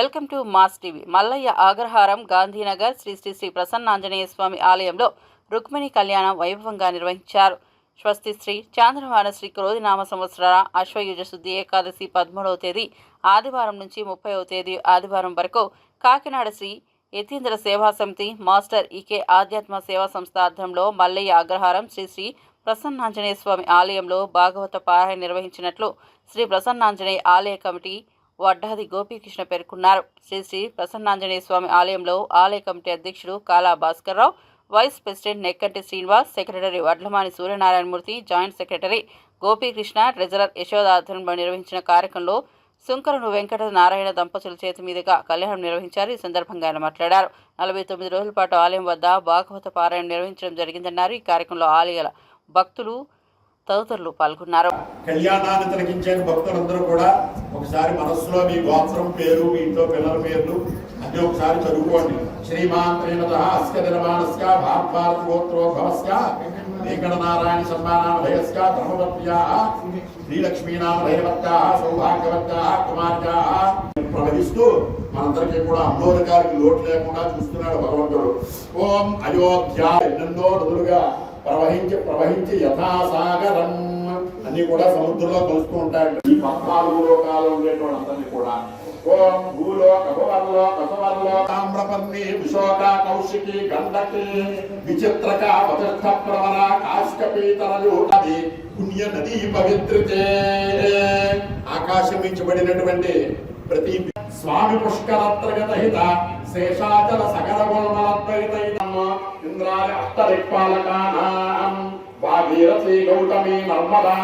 Welcome to mass TV. Mallayya Agraharam Gandhinagar Sri Sri Sri Prasannanjaneya Swamy ఆలయంలో రుక్మిణి కళ్యాణం వైభవంగా నిర్వహించారు. స్వస్తి శ్రీ చాంద్రమాన శ్రీ క్రోధినామ సంవత్సర అశ్వయుజ శుద్ధి ఏకాదశి పదమూడవ తేదీ ఆదివారం నుంచి ముప్పైవ తేదీ ఆదివారం వరకు కాకినాడ శ్రీ యతీంద్ర సేవా సమితి మాస్టర్ ఈకే ఆధ్యాత్మ సేవా సంస్థ ఆధ్వర్యంలో మల్లయ్య అగ్రహారం శ్రీ శ్రీ ప్రసన్నాంజనేయ స్వామి ఆలయంలో భాగవత పారాయణ నిర్వహించినట్లు శ్రీ ప్రసన్నాంజనేయ ఆలయ కమిటీ వడ్డాది గోపీకృష్ణ పేర్కొన్నారు. శ్రీ శ్రీ ప్రసన్నాంజనేయ స్వామి ఆలయంలో ఆలయ కమిటీ అధ్యక్షుడు Kala Bhaskarrao vice president Nekkanti Srinivas secretary Vadlamani Suryanarayanamurthy joint secretary Gopikrishna treasurer Yashoda నిర్వహించిన కార్యక్రమంలో సుంకరను వెంకట నారాయణ దంపతుల చేతి మీదుగా కళ్యాణం నిర్వహించారు. ఈ సందర్భంగా ఆయన మాట్లాడారు. నలభై తొమ్మిది రోజుల పాటు ఆలయం వద్ద భాగవత పారాయణ నిర్వహించడం జరిగిందన్నారు. ఈ కార్యక్రమంలో ఆలయాల భక్తులు తదితరులు పాల్గొన్నారు. కళ్యాణాన్ని తిలకించే భక్తులందరూ కూడా ఒకసారి మనస్సులో మీ గోత్రం పేరు మీ ఇంట్లో పిల్లల పేర్లు అన్ని ఒకసారి చదువుకోండి. శ్రీమాన్ శ్రీమత అస్య నిర్మాణస్య భారద్వార గోత్రో భవస్య వెంకట నారాయణ సన్మానామ భయస్య ధర్మవత్యా శ్రీలక్ష్మీనామ భయవత్యా సౌభాగ్యవత్యా కుమార్యా ప్రవహిస్తూ మనందరికీ కూడా అమ్మోదకారికి లోటు లేకుండా చూస్తున్నాడు భగవంతుడు. ఓం అయోధ్య ఎన్నెన్నో నదులుగా ప్రవహించి ప్రవహించి యథాసాగరం అన్ని కూడా సముద్రంలో కలుస్తూ ఉంటాయి ఈ పద్నాలుగు లోకాలు ఉండేటువంటి అందరినీ కూడా. ఓం భూలోక భువర్లోక సువర్లోక తామ్రపర్ణి విశోక కౌశికి గండకి విచిత్రక వచస్థ ప్రవర కాశ్కపీతరలు అది పుణ్య నదీ పవిత్రతే ఆకాశమించబడినటువంటి ప్రతి స్వామి పుష్కరత్రగత హిత శేషాచల సకల గుణమలద్వైత ఇంద్రాయ అష్టదిక్పాలకానాం. భాగీరథి గౌతమి నర్మదా.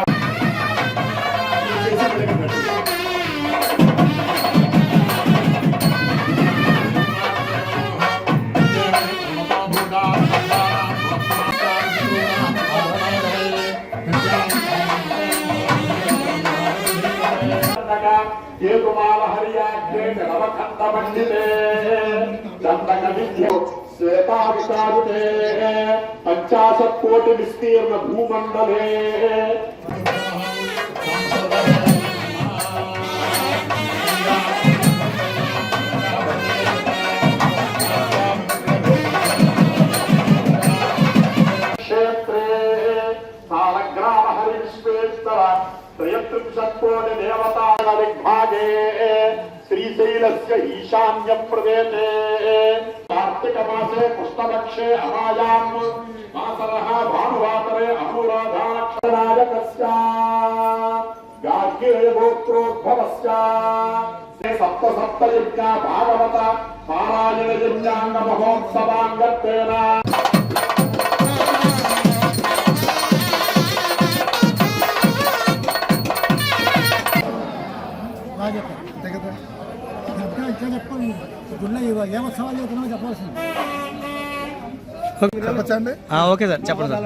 కేతుమాల హరియాగ్రే నవకంఠ పండితే దండక విద్య శ్వేతావిషారుతే పంచాశత్ కోటి విస్తీర్ణ భూమండలే. క్షేత్రే సాలగ్రామ హరి విశ్వేశ్వర త్రయత్రింశత్ కోటి దేవతాల దిగ్భాగే శ్రీశైలస్య ఈశాన్య ప్రదేశే కార్తీక మాసే కృష్ణపక్షే అమాయాం. మాసరః భానువాసరే అనురాధాక్షరాజకస్య గార్గేయ గోత్రోద్భవస్య. సప్త సప్త యజ్ఞ భాగవత ఇంకా ఇంకా చెప్పాలి? గుళ్ళ ఇవ- ఏ ఉత్సవాలు చెప్తున్నామో చెప్పాల్సింది చెప్పచ్చండి? ఆ, ఓకే సార్ చెప్పండి సార్.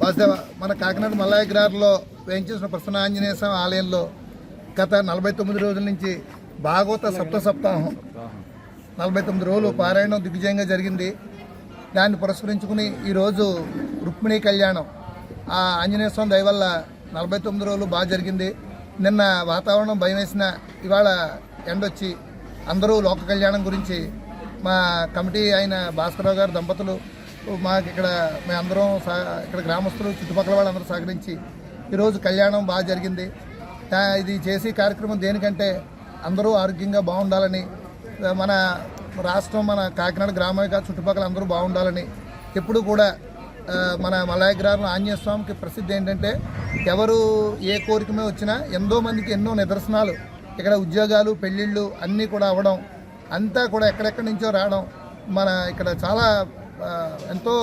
వాసుదేవ మన కాకినాడ మల్లయ్య గ్రారంలో వేయించేసిన ప్రసన్న ఆంజనేయ స్వామి ఆలయంలో గత నలభై తొమ్మిది రోజుల నుంచి భాగవత సప్త సప్తాహం. నలభై తొమ్మిది రోజులు పారాయణం దిగ్విజయంగా జరిగింది. దాన్ని పురస్కరించుకుని ఈరోజు రుక్మిణీ కళ్యాణం ఆ ఆంజనేయ స్వామి దయ వల్ల నలభై తొమ్మిది రోజులు బాగా జరిగింది. నిన్న వాతావరణం భయం వేసిన ఇవాళ ఎండొచ్చి అందరూ లోక కళ్యాణం గురించి మా కమిటీ అయిన భాస్కరరావు గారు దంపతులు మాకు ఇక్కడ మేమందరం సా ఇక్కడ గ్రామస్తులు చుట్టుపక్కల వాళ్ళందరూ సహకరించి ఈరోజు కళ్యాణం బాగా జరిగింది. ఇది చేసే కార్యక్రమం దేనికంటే అందరూ ఆరోగ్యంగా బాగుండాలని మన రాష్ట్రం మన కాకినాడ గ్రామిక చుట్టుపక్కల అందరూ బాగుండాలని ఎప్పుడు కూడా మన మలయగ్రామం ఆంజనేయ స్వామికి ప్రసిద్ధి ఏంటంటే ఎవరు ఏ కోరిక మీద వచ్చినా ఎంతో మందికి ఎన్నో నిదర్శనాలు ఇక్కడ ఉద్యోగాలు పెళ్ళిళ్ళు అన్నీ కూడా అవ్వడం అంతా కూడా ఎక్కడెక్కడి నుంచో రావడం మన ఇక్కడ చాలా ఎంతో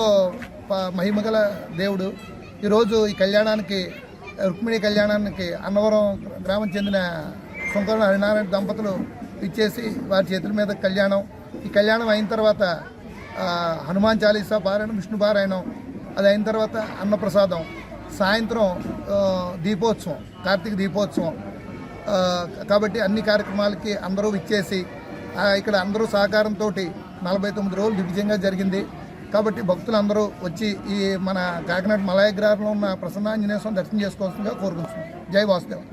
ప- మహిమగల దేవుడు. ఈరోజు ఈ కళ్యాణానికి రుక్మిణి కళ్యాణానికి అన్నవరం గ్రామం చెందిన సుంకరణ హరినారాయణ దంపతులు ఇచ్చేసి వారి చేతుల మీద కళ్యాణం. ఈ కళ్యాణం అయిన తర్వాత హనుమాన్ చాలీసా పారాయణం విష్ణు పారాయణం అది అయిన తర్వాత అన్నప్రసాదం సాయంత్రం దీపోత్సవం కార్తీక దీపోత్సవం కాబట్టి అన్ని కార్యక్రమాలకి అందరూ ఇచ్చేసి ఇక్కడ అందరూ సహకారంతో నలభై తొమ్మిది రోజులు దిగ్విజయంగా జరిగింది. కాబట్టి భక్తులందరూ వచ్చి ఈ మన కాకినాడ మలయగ్రహంలో ఉన్న ప్రసన్నాంజనేయ స్వామి దర్శనం చేసుకోవాల్సిందిగా కోరుకుంటున్నాం. జై వాసుదేవ్.